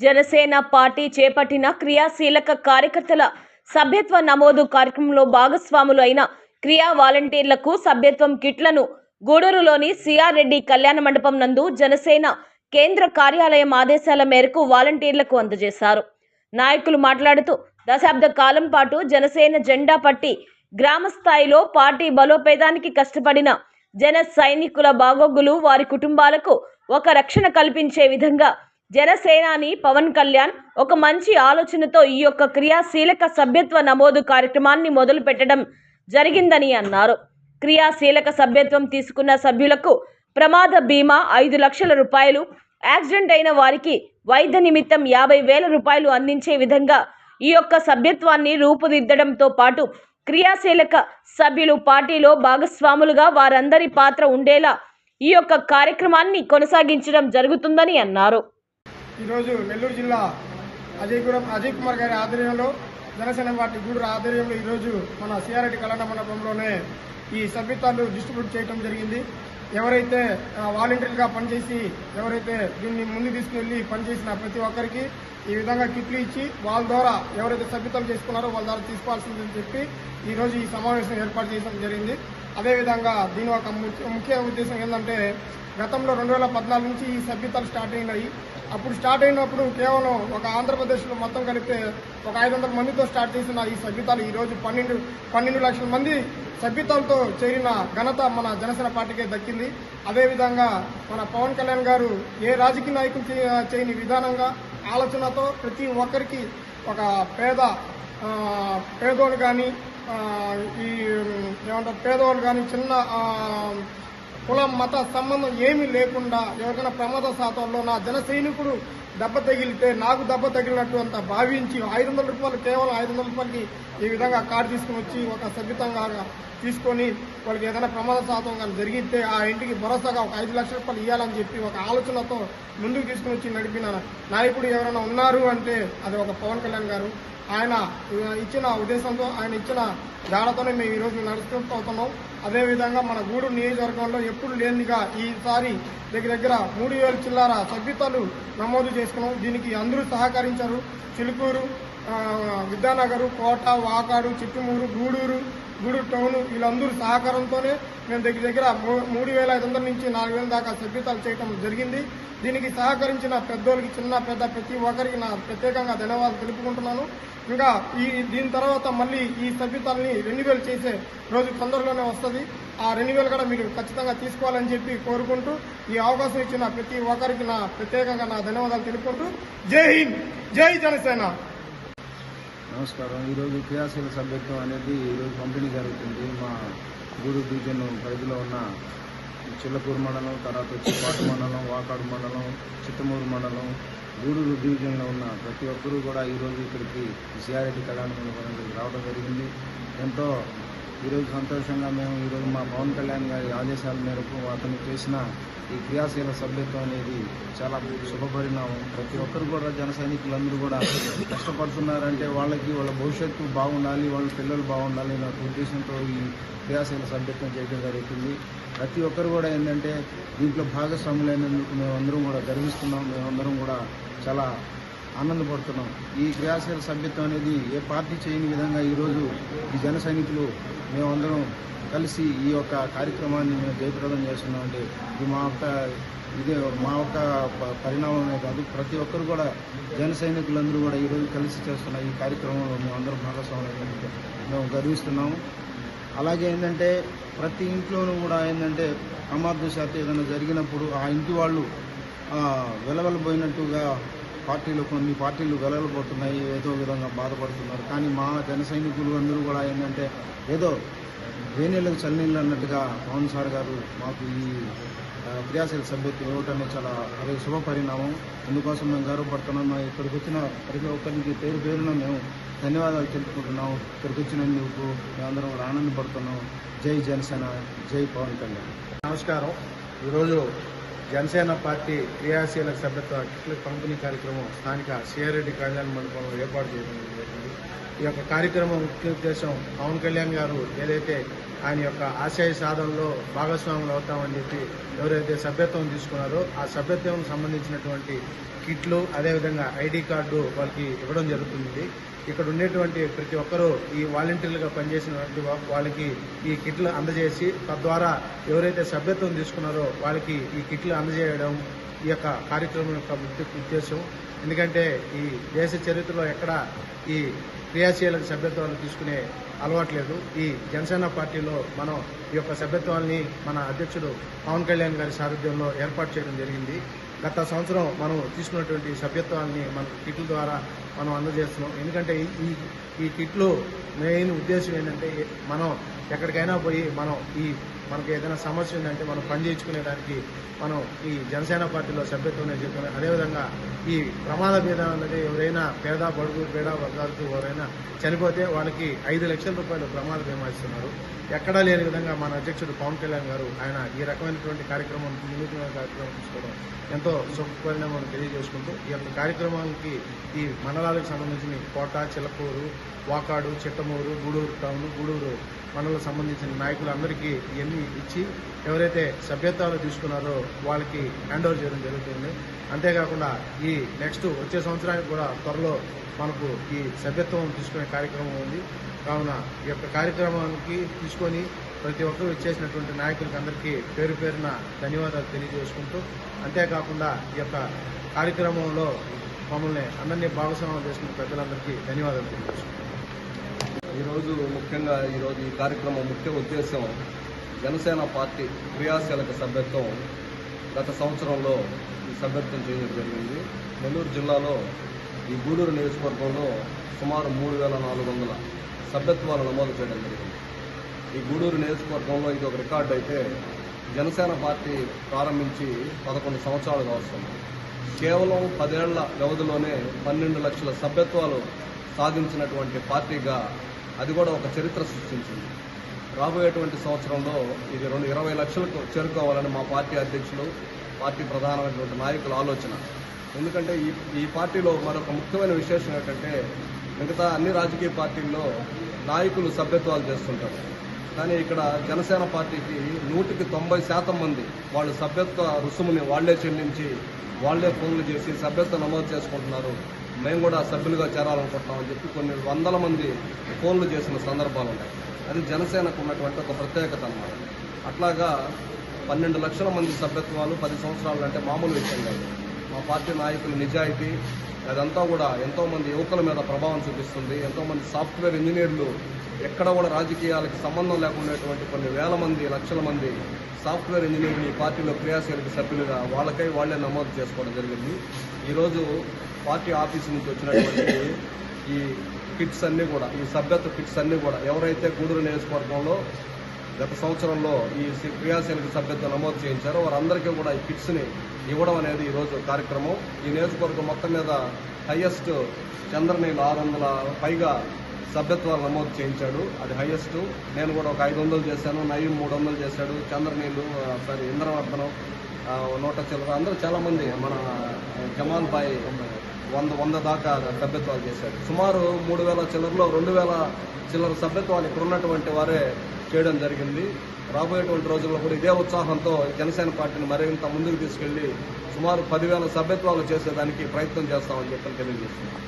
Janasena party చేపట్టిన క్రియాశీలక కార్యకర్తల సభ్యత్వ నమోదు కార్యక్రమంలో భాగస్వాములు అయిన క్రియా వాలంటీర్లకు సభ్యత్వం కిట్లను గూడూరులోని సిఆర్ రెడ్డి కళ్యాణ మండపం నందు జనసేన కేంద్ర కార్యాలయం ఆదేశాల మేరకు వాలంటీర్లకు అందజేశారు. నాయకులు మాట్లాడుతూ దశాబ్ద కాలం పాటు జనసేన జెండా పట్టి గ్రామ స్థాయిలో పార్టీ బలోపేతానికి కష్టపడిన జన సైనికుల బాగోగులు వారి కుటుంబాలకు ఒక రక్షణ కల్పించే విధంగా జనసేనాని పవన్ కళ్యాణ్ ఒక మంచి ఆలోచనతో ఈ యొక్క క్రియాశీలక సభ్యత్వ నమోదు కార్యక్రమాన్ని మొదలు పెట్టడం జరిగిందని అన్నారు. క్రియాశీలక సభ్యత్వం తీసుకున్న సభ్యులకు ప్రమాద బీమా ఐదు లక్షల రూపాయలు యాక్సిడెంట్ అయిన వారికి వైద్య నిమిత్తం యాభై వేల రూపాయలు అందించే విధంగా ఈ యొక్క సభ్యత్వాన్ని రూపుదిద్దడంతో పాటు క్రియాశీలక సభ్యులు పార్టీలో భాగస్వాములుగా వారందరి పాత్ర ఉండేలా ఈ యొక్క కార్యక్రమాన్ని కొనసాగించడం జరుగుతుందని అన్నారు. ఈరోజు నెల్లూరు జిల్లా అజయ్ అజయ్ కుమార్ గారి ఆధ్వర్యంలో జనసేన పార్టీ గూడూరు ఆధ్వర్యంలో ఈరోజు మన సిఆర్రెడ్డి కళ్యాణ మండపంలోనే ఈ సభ్యత్వాలు డిస్ట్రిబ్యూట్ చేయడం జరిగింది. ఎవరైతే వాలంటీర్గా పనిచేసి ఎవరైతే దీన్ని ముందు తీసుకువెళ్ళి పనిచేసిన ప్రతి ఒక్కరికి ఈ విధంగా కిట్లు ఇచ్చి వాళ్ళ ద్వారా ఎవరైతే సభ్యత్వం చేసుకున్నారో వాళ్ళ ద్వారా తీసుకోవాల్సిందని చెప్పి ఈరోజు ఈ సమావేశం ఏర్పాటు చేయడం జరిగింది. అదేవిధంగా దీని ఒక ముఖ్య- ముఖ్య ఉద్దేశం ఏంటంటే గతంలో రెండు వేల పద్నాలుగు నుంచి ఈ సభ్యతలు స్టార్ట్ అయినాయి. అప్పుడు స్టార్ట్ అయినప్పుడు కేవలం ఒక ఆంధ్రప్రదేశ్లో మొత్తం కలిపితే ఒక ఐదు వందల మందితో స్టార్ట్ చేసిన ఈ సభ్యతలు ఈరోజు పన్నెండు పన్నెండు లక్షల మంది సభ్యతలతో చేరిన ఘనత మన జనసేన పార్టీకే దక్కింది. అదేవిధంగా మన పవన్ కళ్యాణ్ గారు ఏ రాజకీయ నాయకులు చేయని విధానంగా ఆలోచనతో ప్రతి ఒక్కరికి ఒక పేద పేదోడు కానీ ఈ ఏమంటారు పేదవాళ్ళు కానీ చిన్న కులం మత సంబంధం ఏమీ లేకుండా ఎవరికైనా ప్రమాద శాతంలో నా జన సైనికుడు దెబ్బ తగిలితే నాకు దెబ్బ తగిలినట్టు అంత భావించి ఐదు వందల రూపాయలు కేవలం ఐదు వందల రూపాయలకి ఈ విధంగా కార్డు తీసుకుని వచ్చి ఒక సభ్యతంగా తీసుకొని వాళ్ళకి ఏదైనా ప్రమాద శాతం కానీ జరిగితే ఆ ఇంటికి భరోసాగా ఒక ఐదు లక్షల రూపాయలు ఇవ్వాలని చెప్పి ఒక ఆలోచనతో ముందుకు తీసుకుని వచ్చి నడిపిన నాయకుడు ఎవరైనా ఉన్నారు అంటే అది ఒక పవన్ కళ్యాణ్ గారు. ఆయన ఇచ్చిన ఉద్దేశంతో ఆయన ఇచ్చిన జాడతోనే మేము ఈరోజు నడుచుకుంటూ అదేవిధంగా మన గూడు నియోజకవర్గంలో ఎప్పుడు లేనిదిగా ఈసారి దగ్గర దగ్గర మూడు వేల చిల్లర సభ్యతలు నమోదు చేసుకున్నాం. దీనికి అందరూ సహకరించారు. చిలుకూరు విద్యానగరు కోట వాకాడు చిట్టుమూరు గూడూరు గూడూరు టౌన్ వీళ్ళందరూ సహకారంతోనే మేము దగ్గర దగ్గర మూడు వేల ఐదు వందల నుంచి నాలుగు వేల దాకా సభ్యతలు చేయటం జరిగింది. దీనికి సహకరించిన పెద్దోళ్ళకి చిన్న పెద్ద ప్రతి ఒక్కరికి నా ప్రత్యేకంగా ధన్యవాదాలు తెలుపుకుంటున్నాను. ఇంకా ఈ దీని తర్వాత మళ్ళీ ఈ సభ్యతల్ని రెన్యువల్ చేసే రోజు తొందరలోనే వస్తుంది. ఆ రెన్యువల్ కూడా మీరు ఖచ్చితంగా తీసుకోవాలని చెప్పి కోరుకుంటూ ఈ అవకాశం ఇచ్చిన ప్రతి ఒక్కరికి నా ప్రత్యేకంగా నా ధన్యవాదాలు తెలుపుకుంటూ. జై హింద్! జై జనసేన! నమస్కారం. ఈరోజు క్రియాశీల సభ్యత్వం అనేది ఈరోజు పంపిణీ జరుగుతుంది. మా గూడూరు డివిజన్ పరిధిలో ఉన్న చిల్లకూరు మండలం తర్వాత వచ్చి పాటు మండలం వాకాడు మండలం చిత్తమూరు మండలం గూడూరు డివిజన్లో ఉన్న ప్రతి ఒక్కరూ కూడా ఈరోజు ఇక్కడికి సిఆర్ఐటి కళ్యాణ మండపానికి రావడం జరిగింది. ఎంతో ఈరోజు సంతోషంగా మేము ఈరోజు మా పవన్ కళ్యాణ్ గారి ఆదేశాల మేరకు అతను చేసిన ఈ క్రియాశీల సభ్యత్వం అనేది చాలా శుభపరిణామం. ప్రతి ఒక్కరు కూడా జన సైనికులందరూ కూడా కష్టపడుతున్నారంటే వాళ్ళకి వాళ్ళ భవిష్యత్తు బాగుండాలి వాళ్ళ పిల్లలు బాగుండాలి అనే ఉద్దేశంతో ఈ క్రియాశీల సభ్యత్వం చేయడం జరుగుతుంది. ప్రతి ఒక్కరు కూడా ఏంటంటే దీంట్లో భాగస్వాములైనందుకు మేమందరం కూడా గర్విస్తున్నాం. మేమందరం కూడా చాలా ఆనందపడుతున్నాం. ఈ క్రియాశీల సభ్యత్వం అనేది ఏ పార్టీ చేయని విధంగా ఈరోజు ఈ జన సైనికులు మేమందరం కలిసి ఈ యొక్క కార్యక్రమాన్ని మేము జయప్రదం చేస్తున్నామంటే ఇది మా యొక్క ఇదే మా యొక్క ప- పరిణామమే కాదు ప్రతి ఒక్కరు కూడా జన సైనికులందరూ కూడా ఈరోజు కలిసి చేస్తున్న ఈ కార్యక్రమంలో మేమందరం భాగస్వామ్యం మేము గర్విస్తున్నాము. అలాగే ఏంటంటే ప్రతి ఇంట్లోనూ కూడా ఏంటంటే ప్రమాదశాత్తు ఏదైనా జరిగినప్పుడు ఆ ఇంటి వాళ్ళు ఆ, వెలవెలబోయినట్టుగా పార్టీలు కొన్ని పార్టీలు వెలవెలబోతున్నాయి ఏదో విధంగా బాధపడుతున్నారు. కానీ మా జన సైనికులు అందరూ కూడా ఏంటంటే ఏదో వేనీళ్ళకు చల్లనీళ్ళు అన్నట్టుగా పవన్ సార్ గారు మాకు ఈ క్రియాశీల సభ్యత్వం ఇవ్వటం చాలా అదే శుభ పరిణామం. అందుకోసం మేము గర్వపడుతున్నాం. మా ఇక్కడికి వచ్చిన ప్రతి ఒక్కరికి పేరు పేరున మేము ధన్యవాదాలు తెలుపుకుంటున్నాం. ఇక్కడికి వచ్చినందుకు మేమందరం కూడా ఆనందపడుతున్నాం. జై జనసేన జై పవన్ కళ్యాణ్. నమస్కారం. ఈరోజు జనసేన పార్టీ క్రియాశీల సభ్యత్వ కిట్ల పంపిణీ కార్యక్రమం స్థానిక సిఆర్రెడ్డి కళ్యాణ మండపంలో ఏర్పాటు చేయడం జరిగింది. ఈ యొక్క కార్యక్రమం ముఖ్య ఉద్దేశం పవన్ కళ్యాణ్ గారు ఏదైతే ఆయన యొక్క ఆశయ సాధనలో భాగస్వాములు అవుతామని చెప్పి ఎవరైతే సభ్యత్వం తీసుకున్నారో ఆ సభ్యత్వం సంబంధించినటువంటి కిట్లు అదేవిధంగా ఐడి కార్డు వాళ్ళకి ఇవ్వడం జరుగుతుంది. ఇక్కడ ఉండేటువంటి ప్రతి ఒక్కరూ ఈ వాలంటీర్లుగా పనిచేసినటువంటి వాళ్ళకి ఈ కిట్లు అందజేసి తద్వారా ఎవరైతే సభ్యత్వం తీసుకున్నారో వాళ్ళకి ఈ కిట్లు అందజేయడం ఈ యొక్క కార్యక్రమం యొక్క ముఖ్య ఉద్దేశం. ఎందుకంటే ఈ దేశ చరిత్రలో ఎక్కడ ఈ క్రియాశీలక సభ్యత్వాలు తీసుకునే అలవాట్లేదు ఈ జనసేన పార్టీలో మనం ఈ యొక్క సభ్యత్వాల్ని మన అధ్యక్షుడు పవన్ కళ్యాణ్ గారి సారథ్యంలో ఏర్పాటు చేయడం జరిగింది. గత సంవత్సరం మనం తీసుకున్నటువంటి సభ్యత్వాన్ని మన కిట్ల ద్వారా మనం అందజేస్తున్నాం. ఎందుకంటే ఈ- ఈ ఈ కిట్లు మెయిన్ ఉద్దేశం ఏంటంటే మనం ఎక్కడికైనా పోయి మనం ఈ మనకి ఏదైనా సమస్య ఉందంటే మనం పని చేయించుకునేదానికి మనం ఈ జనసేన పార్టీలో సభ్యత్వం చెప్పుకుని అదేవిధంగా ఈ ప్రమాద బీమా అనేది ఎవరైనా పేద బడుగు పేద వర్గాలకు ఎవరైనా చనిపోతే వాళ్ళకి ఐదు లక్షల రూపాయలు ప్రమాద బీమా ఇస్తున్నారు. ఎక్కడా లేని విధంగా మన అధ్యక్షుడు పవన్ కళ్యాణ్ గారు ఆయన ఈ రకమైనటువంటి కార్యక్రమం వినూత్నమైన కార్యక్రమం తీసుకోవడం ఎంతో శుభపరిణామం తెలియజేసుకుంటూ ఈ యొక్క కార్యక్రమానికి ఈ మండలాలకు సంబంధించిన కోట చిలకూరు వాకాడు చిట్టమూరు గూడూరు టౌన్ గూడూరు మండలకు సంబంధించిన నాయకులందరికీ ఎన్ని ఇచ్చి ఎవరైతే సభ్యత్వాలు తీసుకున్నారో వాళ్ళకి హ్యాండ్ ఓవర్ చేయడం జరుగుతుంది. అంతేకాకుండా ఈ నెక్స్ట్ వచ్చే సంవత్సరానికి కూడా త్వరలో మనకు ఈ సభ్యత్వం తీసుకునే కార్యక్రమం ఉంది. కావున ఈ యొక్క కార్యక్రమానికి తీసుకొని ప్రతి ఒక్కరూ ఇచ్చేసినటువంటి నాయకులకి అందరికీ పేరు పేరున ధన్యవాదాలు తెలియజేసుకుంటూ అంతేకాకుండా ఈ యొక్క కార్యక్రమంలో మమ్మల్ని అందరినీ భాగస్వామ్యం చేసుకున్న పెద్దలందరికీ ధన్యవాదాలు తెలియజేసుకుంటాం ఈరోజు ముఖ్యంగా ఈరోజు ఈ కార్యక్రమం ముఖ్య ఉద్దేశం జనసేన పార్టీ క్రియాశీలక సభ్యత్వం గత సంవత్సరంలో ఈ సభ్యత్వం చేయడం జరిగింది. నెల్లూరు జిల్లాలో ఈ గూడూరు నియోజకవర్గంలో సుమారు మూడు వేల నాలుగు వందల సభ్యత్వాలు నమోదు చేయడం జరిగింది. ఈ గూడూరు నియోజకవర్గంలో ఇది ఒక రికార్డు అయితే జనసేన పార్టీ ప్రారంభించి పదకొండు సంవత్సరాలు అవసరం కేవలం పదేళ్ళ వ్యవధిలోనే పన్నెండు లక్షల సభ్యత్వాలు సాధించినటువంటి పార్టీగా అది కూడా ఒక చరిత్ర సృష్టించింది. రాబోయేటువంటి సంవత్సరంలో ఇది రెండు ఇరవై లక్షలకు చేరుకోవాలని మా పార్టీ అధ్యక్షులు పార్టీ ప్రధానమైనటువంటి నాయకుల ఆలోచన. ఎందుకంటే ఈ ఈ పార్టీలో మరొక ముఖ్యమైన విశేషం ఏంటంటే మిగతా అన్ని రాజకీయ పార్టీల్లో నాయకులు సభ్యత్వాలు చేస్తుంటారు. కానీ ఇక్కడ జనసేన పార్టీకి నూటికి తొంభై శాతం మంది వాళ్ళు సభ్యత్వ రుసుముని వాళ్ళే చెల్లించి వాళ్ళే ఫోన్లు చేసి సభ్యత్వం నమోదు చేసుకుంటున్నారు. మేము కూడా సభ్యులుగా చేరాలనుకుంటున్నామని చెప్పి కొన్ని వందల మంది ఫోన్లు చేసిన సందర్భాలు ఉన్నాయి. అది జనసేనకు ఉన్నటువంటి ఒక ప్రత్యేకత అనమాట అట్లాగా పన్నెండు లక్షల మంది సభ్యత్వాలు పది సంవత్సరాలు అంటే మామూలు విషయం కాదు. మా పార్టీ నాయకుల నిజాయితీ అదంతా కూడా ఎంతోమంది యువకుల మీద ప్రభావం చూపిస్తుంది. ఎంతోమంది సాఫ్ట్వేర్ ఇంజనీర్లు ఎక్కడ కూడా రాజకీయాలకు సంబంధం లేకుండాటువంటి కొన్ని వేల మంది లక్షల మంది సాఫ్ట్వేర్ ఇంజనీర్లు ఈ పార్టీలో క్రియాశీలక సభ్యులుగా వాళ్ళకై వాళ్ళే నమోదు చేసుకోవడం జరిగింది. ఈరోజు పార్టీ ఆఫీస్ నుంచి వచ్చినటువంటి ఈ కిట్స్ అన్నీ కూడా ఈ సభ్యత్వ కిట్స్ అన్నీ కూడా ఎవరైతే గూడూరు నియోజకవర్గంలో గత సంవత్సరంలో ఈ క్రియాశీలక సభ్యత్వం నమోదు చేయించారో వారందరికీ కూడా ఈ కిట్స్ని ఇవ్వడం అనేది ఈరోజు కార్యక్రమం. ఈ నియోజకవర్గం మొత్తం మీద హయ్యెస్ట్ చంద్రనీళ్ళు ఆరు వందల పైగా సభ్యత్వాలు నమోదు చేయించాడు. అది హైయెస్ట్. నేను కూడా ఒక ఐదు వందలు చేశాను నయీం మూడు వందలు చేశాడు చంద్రనీళ్ళు ఆ, సారీ ఇంద్రవర్ధనం నోట నూట చిల్లర అందరూ చాలామంది మన జమాల్ బాయ్ వంద వంద దాకా సభ్యత్వాలు చేశాడు. సుమారు మూడు వేల చిల్లరలో రెండు వేల చిల్లర సభ్యత్వాలు ఇక్కడ ఉన్నటువంటి వారే చేయడం జరిగింది. రాబోయేటువంటి రోజుల్లో కూడా ఇదే ఉత్సాహంతో జనసేన పార్టీని మరింత ముందుకు తీసుకెళ్ళి సుమారు పదివేల సభ్యత్వాలు చేసేదానికి ప్రయత్నం చేస్తామని చెప్పి తెలియజేస్తున్నాం.